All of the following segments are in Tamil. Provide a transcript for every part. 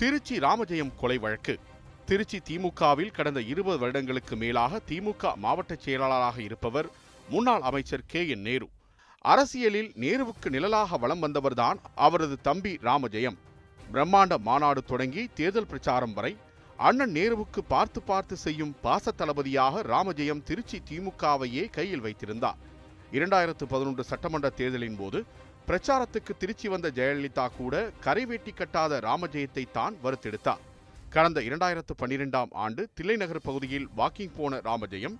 திருச்சி ராமஜெயம் கொலை வழக்கு. திருச்சி திமுகவில் கடந்த இருபது வருடங்களுக்கு மேலாக திமுக மாவட்ட செயலாளராக இருப்பவர் முன்னாள் அமைச்சர் கே என் நேரு. அரசியலில் நேருவுக்கு நிழலாக வலம் வந்தவர்தான் அவரது தம்பி ராமஜெயம். பிரம்மாண்ட மாநாடு தொடங்கி தேர்தல் பிரச்சாரம் வரை அண்ணன் நேருவுக்கு பார்த்து பார்த்து செய்யும் பாச தளபதியாக ராமஜெயம் திருச்சி திமுகவையே கையில் வைத்திருந்தார். இரண்டாயிரத்து பதினொன்று சட்டமன்ற தேர்தலின் போது பிரச்சாரத்துக்கு திருச்சி வந்த ஜெயலலிதா கூட கரைவேட்டி கட்டாத ராமஜெயத்தை தான் வறுத்தெடுத்தார். கடந்த இரண்டாயிரத்து பன்னிரெண்டாம் ஆண்டு தில்லைநகர் பகுதியில் வாக்கிங் போன ராமஜெயம்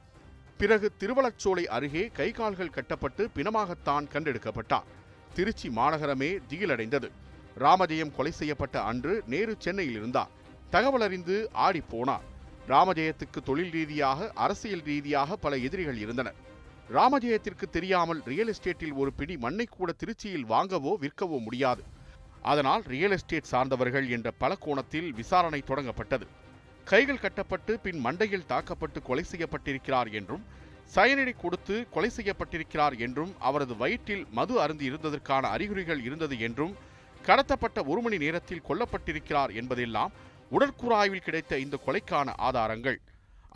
பிறகு திருவளச்சோலை அருகே கை கால்கள் கட்டப்பட்டு பிணமாகத்தான் கண்டெடுக்கப்பட்டார். திருச்சி மாநகரமே திகிலடைந்தது. ராமஜெயம் கொலை செய்யப்பட்ட அன்று நேரு சென்னையில் இருந்தார். தகவல் அறிந்து ஆடிப்போனார் ராமஜெயத்துக்கு தொழில் ரீதியாக அரசியல் ரீதியாக பல எதிரிகள் இருந்தனர். ராமஜெயத்திற்கு தெரியாமல் ரியல் எஸ்டேட்டில் ஒரு பிடி மண்ணை கூட திருச்சியில் வாங்கவோ விற்கவோ முடியாது. அதனால் ரியல் எஸ்டேட் சார்ந்தவர்கள் என்ற பல கோணத்தில் விசாரணை தொடங்கப்பட்டது. கைகள் கட்டப்பட்டு பின் மண்டையில் தாக்கப்பட்டு கொலை செய்யப்பட்டிருக்கிறார் என்றும் சயனடி கொடுத்து கொலை செய்யப்பட்டிருக்கிறார் என்றும் அவரது வயிற்றில் மது அருந்தி இருந்ததற்கான அறிகுறிகள் இருந்தது என்றும் கடத்தப்பட்ட ஒரு மணி நேரத்தில் கொல்லப்பட்டிருக்கிறார் என்பதெல்லாம் உடற்கூறாய்வில் கிடைத்த இந்த கொலைக்கான ஆதாரங்கள்.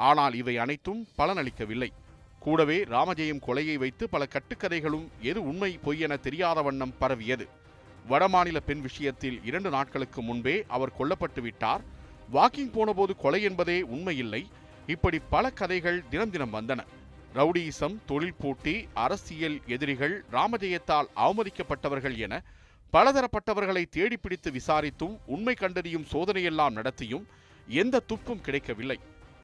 ஆனால் இவை அனைத்தும் பலனளிக்கவில்லை. கூடவே ராமஜெயம் கொலையை வைத்து பல கட்டுக்கதைகளும் எது உண்மை பொய் என தெரியாத வண்ணம் பரவியது. வடமாநில பெண் விஷயத்தில் இரண்டு நாட்களுக்கு முன்பே அவர் கொல்லப்பட்டு விட்டார். வாக்கிங் போனபோது கொலை என்பதே உண்மையில்லை. இப்படி பல கதைகள் தினம் தினம் வந்தன. ரவுடியிசம் தொழில் போட்டி அரசியல் எதிரிகள் ராமஜெயத்தால் அவமதிக்கப்பட்டவர்கள் என பலதரப்பட்டவர்களை தேடிப்பிடித்து விசாரித்தும் உண்மை கண்டறியும் சோதனையெல்லாம் நடத்தியும் எந்த துப்பும் கிடைக்கவில்லை.